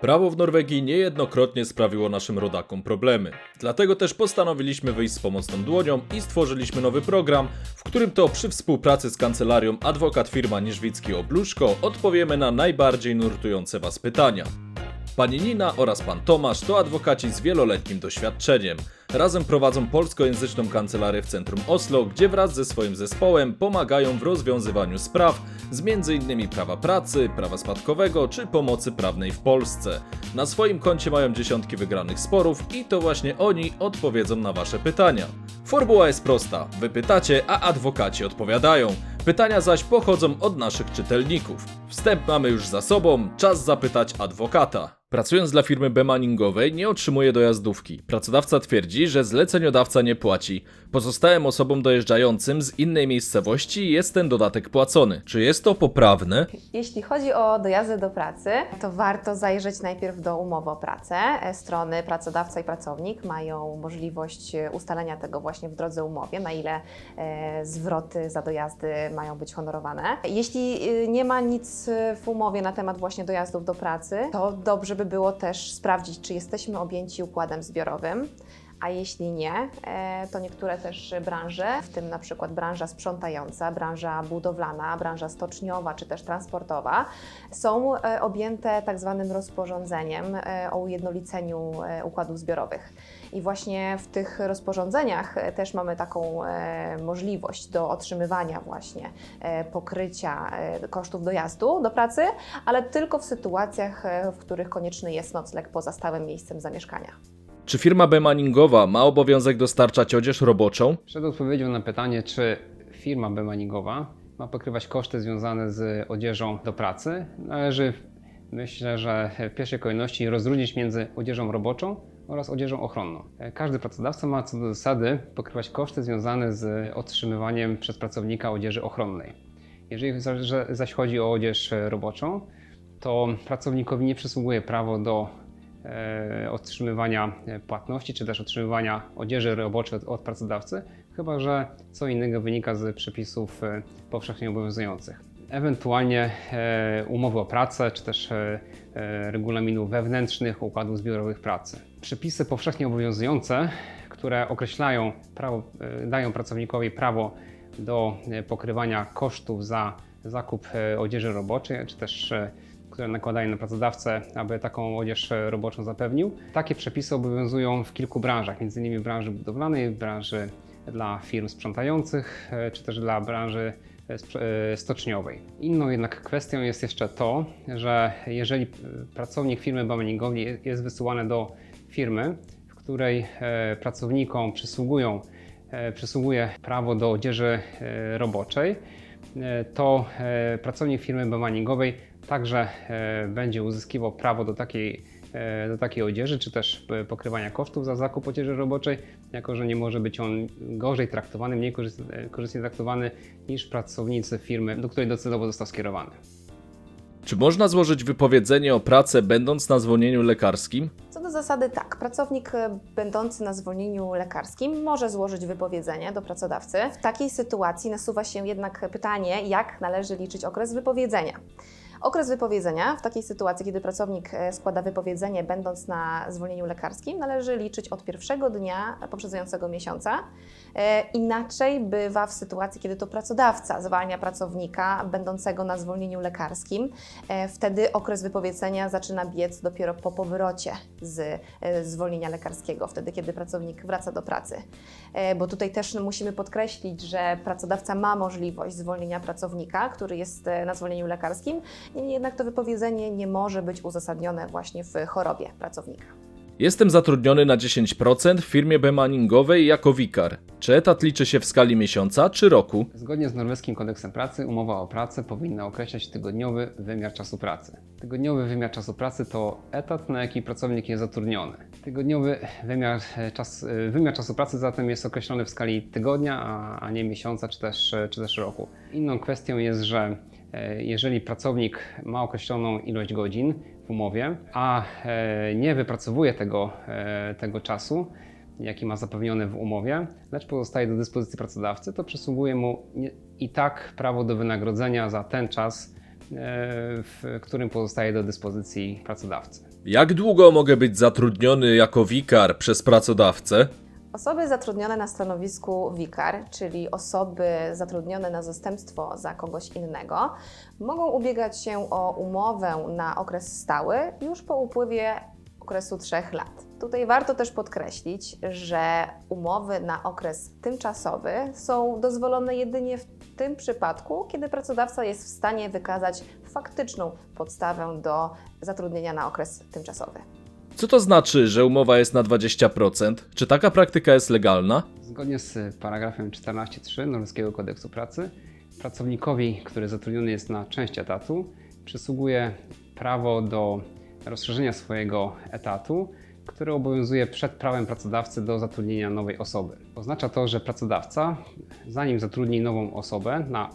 Prawo w Norwegii niejednokrotnie sprawiło naszym rodakom problemy. Dlatego też postanowiliśmy wyjść z pomocną dłonią i stworzyliśmy nowy program, w którym to przy współpracy z kancelarią adwokat firma Niżwicki Obluszko odpowiemy na najbardziej nurtujące Was pytania. Pani Nina oraz pan Tomasz to adwokaci z wieloletnim doświadczeniem. Razem prowadzą polskojęzyczną kancelarię w centrum Oslo, gdzie wraz ze swoim zespołem pomagają w rozwiązywaniu spraw z m.in. prawa pracy, prawa spadkowego czy pomocy prawnej w Polsce. Na swoim koncie mają dziesiątki wygranych sporów i to właśnie oni odpowiedzą na wasze pytania. Formuła jest prosta. Wy pytacie, a adwokaci odpowiadają. Pytania zaś pochodzą od naszych czytelników. Wstęp mamy już za sobą, czas zapytać adwokata. Pracując dla firmy Bemaningowej nie otrzymuje dojazdówki. Pracodawca twierdzi, że zleceniodawca nie płaci. Pozostałym osobom dojeżdżającym z innej miejscowości jest ten dodatek płacony. Czy jest to poprawne? Jeśli chodzi o dojazdy do pracy, to warto zajrzeć najpierw do umowy o pracę. E, Strony pracodawca i pracownik mają możliwość e, ustalenia tego właśnie w drodze umowie, na ile e, zwroty za dojazdy mają być honorowane. Jeśli nie ma nic w umowie na temat właśnie dojazdów do pracy, to dobrze by było też sprawdzić, czy jesteśmy objęci układem zbiorowym. A jeśli nie, e, to niektóre też branże, w tym na przykład branża sprzątająca, branża budowlana, branża stoczniowa czy też transportowa, są e, objęte tak zwanym rozporządzeniem e, o ujednoliceniu układów zbiorowych. I właśnie w tych rozporządzeniach też mamy taką możliwość do otrzymywania właśnie pokrycia kosztów dojazdu do pracy, ale tylko w sytuacjach, w których konieczny jest nocleg poza stałym miejscem zamieszkania. Czy firma Bemaningowa ma obowiązek dostarczać odzież roboczą? Przed odpowiedzią na pytanie, czy firma bemaningowa ma pokrywać koszty związane z odzieżą do pracy, należy myślę, że w pierwszej kolejności rozróżnić między odzieżą roboczą oraz odzieżą ochronną. Każdy pracodawca ma co do zasady pokrywać koszty związane z otrzymywaniem przez pracownika odzieży ochronnej. Jeżeli za- że- zaś chodzi o odzież roboczą, to pracownikowi nie przysługuje prawo do otrzymywania e, płatności, czy też otrzymywania odzieży roboczej od, od pracodawcy, chyba że co innego wynika z przepisów e, powszechnie obowiązujących. Ewentualnie e, umowy o pracę, czy też regulaminów wewnętrznych układów zbiorowych pracy. Przepisy powszechnie obowiązujące, które określają prawo, dają pracownikowi prawo do pokrywania kosztów za zakup odzieży roboczej, czy też które nakładają na pracodawcę, aby taką odzież e, roboczą zapewnił. Takie przepisy obowiązują w kilku branżach, m.in. w branży budowlanej, w branży dla firm sprzątających, e, czy też dla branży e, stoczniowej. Inną jednak kwestią jest jeszcze to, że jeżeli pracownik firmy bamaningowej je- jest wysyłany do firmy, w której pracownikom przysługują, przysługuje prawo do odzieży roboczej, to pracownik firmy bemaningowej także e, będzie uzyskiwał prawo do takiej, e, do takiej odzieży, czy też e, pokrywania kosztów za zakup odzieży roboczej, jako że nie może być on gorzej traktowany, mniej korzys- korzystnie traktowany niż pracownicy firmy, do której docelowo został skierowany. Czy można złożyć wypowiedzenie o pracę będąc na zwolnieniu lekarskim? Co do zasady tak, pracownik będący na zwolnieniu lekarskim może złożyć wypowiedzenie do pracodawcy. W takiej sytuacji nasuwa się jednak pytanie, jak należy liczyć okres wypowiedzenia. Okres wypowiedzenia w takiej sytuacji, kiedy pracownik e, składa wypowiedzenie będąc na zwolnieniu lekarskim, należy liczyć od pierwszego dnia poprzedzającego miesiąca. E, Inaczej bywa w sytuacji, kiedy to pracodawca zwalnia pracownika będącego na zwolnieniu lekarskim. E, Wtedy okres wypowiedzenia zaczyna biec dopiero po powrocie z e, zwolnienia lekarskiego, wtedy kiedy pracownik wraca do pracy. Bo tutaj też no, musimy podkreślić, że pracodawca ma możliwość zwolnienia pracownika, który jest na zwolnieniu lekarskim, jednak to wypowiedzenie nie może być uzasadnione właśnie w chorobie pracownika. Jestem zatrudniony na 10% w firmie bemaningowej jako wikar. Czy etat liczy się w skali miesiąca czy roku? Zgodnie z norweskim kodeksem pracy umowa o pracę powinna określać tygodniowy wymiar czasu pracy. Tygodniowy wymiar czasu pracy to etat, na jaki pracownik jest zatrudniony. Tygodniowy wymiar, e, czas, e, wymiar czasu pracy zatem jest określony w skali tygodnia, a, a nie miesiąca czy też, e, czy też roku. Inną kwestią jest, że jeżeli pracownik ma określoną ilość godzin umowie, a e, nie wypracowuje tego, e, tego czasu, jaki ma zapewniony w umowie, lecz pozostaje do dyspozycji pracodawcy, to przysługuje mu i tak prawo do wynagrodzenia za ten czas, e, w którym pozostaje do dyspozycji pracodawcy. Jak długo mogę być zatrudniony jako wikar przez pracodawcę? Osoby zatrudnione na stanowisku wikar, czyli osoby zatrudnione na zastępstwo za kogoś innego, mogą ubiegać się o umowę na okres stały już po upływie okresu 3 lat. Tutaj warto też podkreślić, że umowy na okres tymczasowy są dozwolone jedynie w tym przypadku, kiedy pracodawca jest w stanie wykazać faktyczną podstawę do zatrudnienia na okres tymczasowy. Co to znaczy, że umowa jest na 20%? Czy taka praktyka jest legalna? Zgodnie z paragrafem 14.3 Norweskiego Kodeksu Pracy, pracownikowi, który zatrudniony jest na część etatu, przysługuje prawo do rozszerzenia swojego etatu, które obowiązuje przed prawem pracodawcy do zatrudnienia nowej osoby. Oznacza to, że pracodawca, zanim zatrudni nową osobę, na,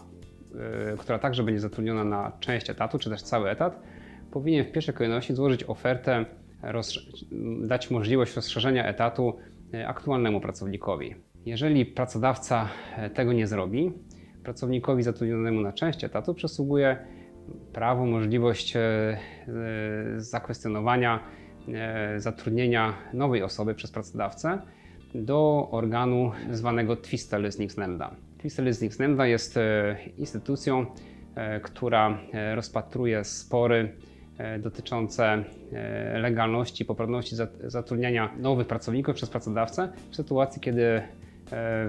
y, która także będzie zatrudniona na część etatu, czy też cały etat, powinien w pierwszej kolejności złożyć ofertę, dać możliwość rozszerzenia etatu e, aktualnemu pracownikowi. Jeżeli pracodawca e, tego nie zrobi, pracownikowi zatrudnionemu na część etatu przysługuje prawo, możliwość e, zakwestionowania zatrudnienia nowej osoby przez pracodawcę do organu zwanego Tvisteløsningsnemnda. Tvisteløsningsnemnda jest instytucją, która rozpatruje spory dotyczące e, legalności, poprawności zat- zatrudniania nowych pracowników przez pracodawcę w sytuacji, kiedy e,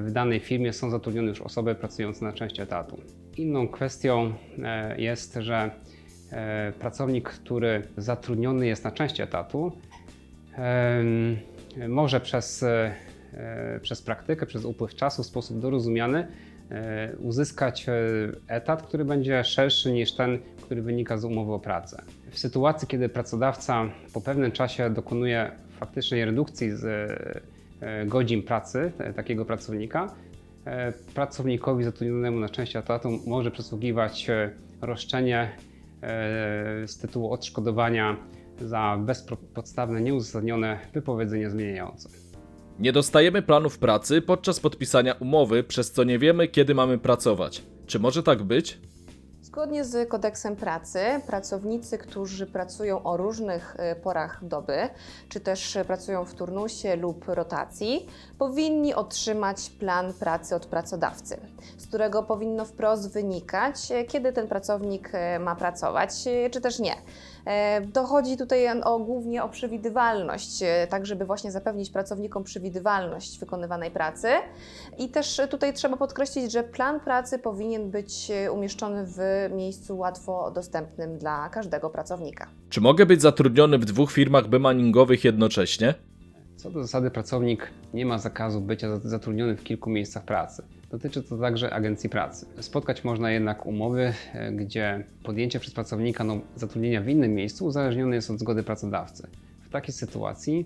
w danej firmie są zatrudnione już osoby pracujące na część etatu. Inną kwestią e, jest, że e, pracownik, który zatrudniony jest na część etatu, może przez, e, e, przez praktykę, przez upływ czasu w sposób dorozumiany e, uzyskać e, etat, który będzie szerszy niż ten, który wynika z umowy o pracę. W sytuacji, kiedy pracodawca po pewnym czasie dokonuje faktycznej redukcji z e, godzin pracy e, takiego pracownika, e, pracownikowi zatrudnionemu na część etatu może przysługiwać e, roszczenie e, z tytułu odszkodowania za bezpodstawne, nieuzasadnione wypowiedzenie zmieniające. Nie dostajemy planów pracy podczas podpisania umowy, przez co nie wiemy, kiedy mamy pracować. Czy może tak być? Zgodnie z kodeksem pracy, pracownicy, którzy pracują o różnych y, porach doby, czy też y, pracują w turnusie lub rotacji, powinni otrzymać plan pracy od pracodawcy, z którego powinno wprost wynikać, y, kiedy ten pracownik ma pracować, czy też nie. E, Dochodzi tutaj o, głównie o przewidywalność, y, tak żeby właśnie zapewnić pracownikom przewidywalność wykonywanej pracy. I też tutaj trzeba podkreślić, że plan pracy powinien być e, umieszczony w miejscu łatwo dostępnym dla każdego pracownika. Czy mogę być zatrudniony w dwóch firmach bemaningowych jednocześnie? Co do zasady, pracownik nie ma zakazu bycia za- zatrudnionym w kilku miejscach pracy. Dotyczy to także agencji pracy. Spotkać można jednak umowy, e, gdzie podjęcie przez pracownika no, zatrudnienia w innym miejscu uzależnione jest od zgody pracodawcy. W takiej sytuacji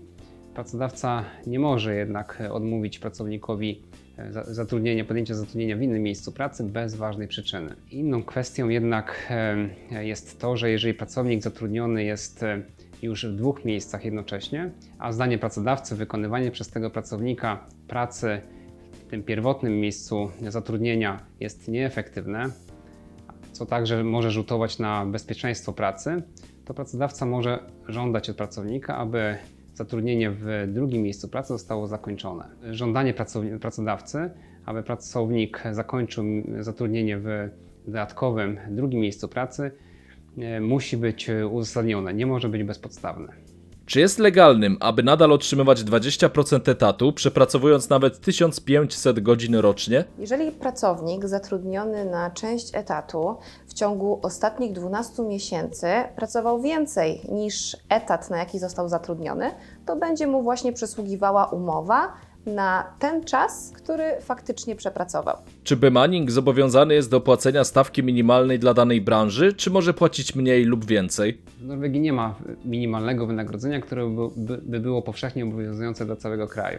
pracodawca nie może jednak e, odmówić pracownikowi e, za- zatrudnienia, podjęcia zatrudnienia w innym miejscu pracy bez ważnej przyczyny. Inną kwestią jednak jest to, że jeżeli pracownik zatrudniony jest już w dwóch miejscach jednocześnie, a zdaniem pracodawcy wykonywanie przez tego pracownika pracy tym pierwotnym miejscu zatrudnienia jest nieefektywne, co także może rzutować na bezpieczeństwo pracy, to pracodawca może żądać od pracownika, aby zatrudnienie w drugim miejscu pracy zostało zakończone. Żądanie pracodawcy, aby pracownik zakończył zatrudnienie w dodatkowym drugim miejscu pracy, e, musi być uzasadnione, nie może być bezpodstawne. Czy jest legalnym, aby nadal otrzymywać 20% etatu, przepracowując nawet 1500 godzin rocznie? Jeżeli pracownik zatrudniony na część etatu w ciągu ostatnich 12 miesięcy pracował więcej niż etat, na jaki został zatrudniony, to będzie mu właśnie przysługiwała umowa na ten czas, który faktycznie przepracował. Czy bemaning zobowiązany jest do płacenia stawki minimalnej dla danej branży, czy może płacić mniej lub więcej? W Norwegii nie ma minimalnego wynagrodzenia, które by, by, by było powszechnie obowiązujące dla całego kraju.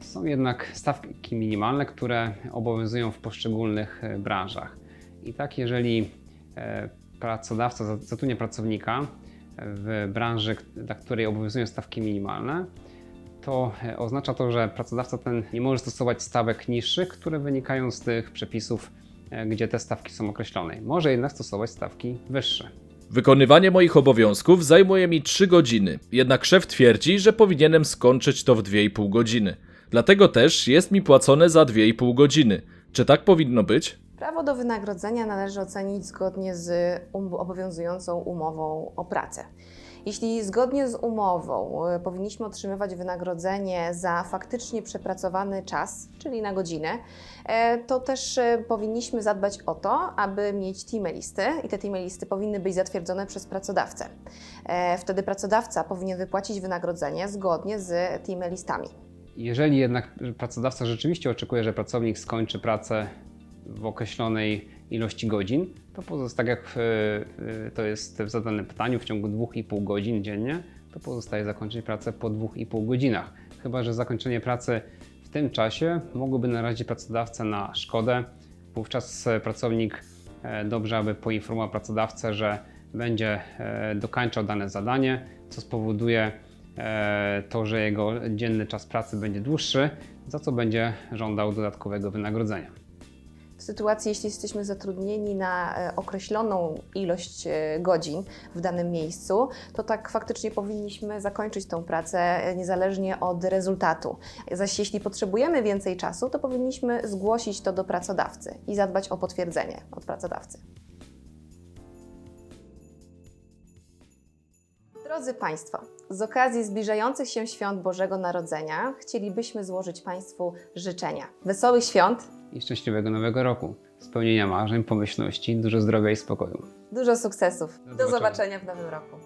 Są jednak stawki minimalne, które obowiązują w poszczególnych e, branżach. I tak, jeżeli e, pracodawca za- zatrudnia pracownika e, w branży, dla której obowiązują stawki minimalne, to e, oznacza to, że pracodawca ten nie może stosować stawek niższych, które wynikają z tych przepisów, e, gdzie te stawki są określone. Może jednak stosować stawki wyższe. Wykonywanie moich obowiązków zajmuje mi 3 godziny, jednak szef twierdzi, że powinienem skończyć to w 2,5 godziny. Dlatego też jest mi płacone za 2,5 godziny. Czy tak powinno być? Prawo do wynagrodzenia należy ocenić zgodnie z um- obowiązującą umową o pracę. Jeśli zgodnie z umową y, powinniśmy otrzymywać wynagrodzenie za faktycznie przepracowany czas, czyli na godzinę, e, to też e, powinniśmy zadbać o to, aby mieć team listy i te team listy powinny być zatwierdzone przez pracodawcę. E, Wtedy pracodawca powinien wypłacić wynagrodzenie zgodnie z team listami. Jeżeli jednak pracodawca rzeczywiście oczekuje, że pracownik skończy pracę w określonej ilości godzin, to pozostaje, tak jak e, to jest w zadanym pytaniu, w ciągu 2,5 godzin dziennie, to pozostaje zakończyć pracę po 2,5 godzinach. Chyba, że zakończenie pracy w tym czasie mogłoby narazić pracodawcę na szkodę. Wówczas e, pracownik e, dobrze, aby poinformował pracodawcę, że będzie dokańczał dane zadanie, co spowoduje to, że jego dzienny czas pracy będzie dłuższy, za co będzie żądał dodatkowego wynagrodzenia. Sytuacji, jeśli jesteśmy zatrudnieni na e, określoną ilość e, godzin w danym miejscu, to tak faktycznie powinniśmy zakończyć tą pracę e, niezależnie od rezultatu. Zaś jeśli potrzebujemy więcej czasu, to powinniśmy zgłosić to do pracodawcy i zadbać o potwierdzenie od pracodawcy. Drodzy Państwo, z okazji zbliżających się świąt Bożego Narodzenia chcielibyśmy złożyć Państwu życzenia. Wesołych świąt, I szczęśliwego nowego roku, spełnienia marzeń, pomyślności, dużo zdrowia i spokoju. dużo sukcesów. Do Do zobaczenia. zobaczenia w nowym roku.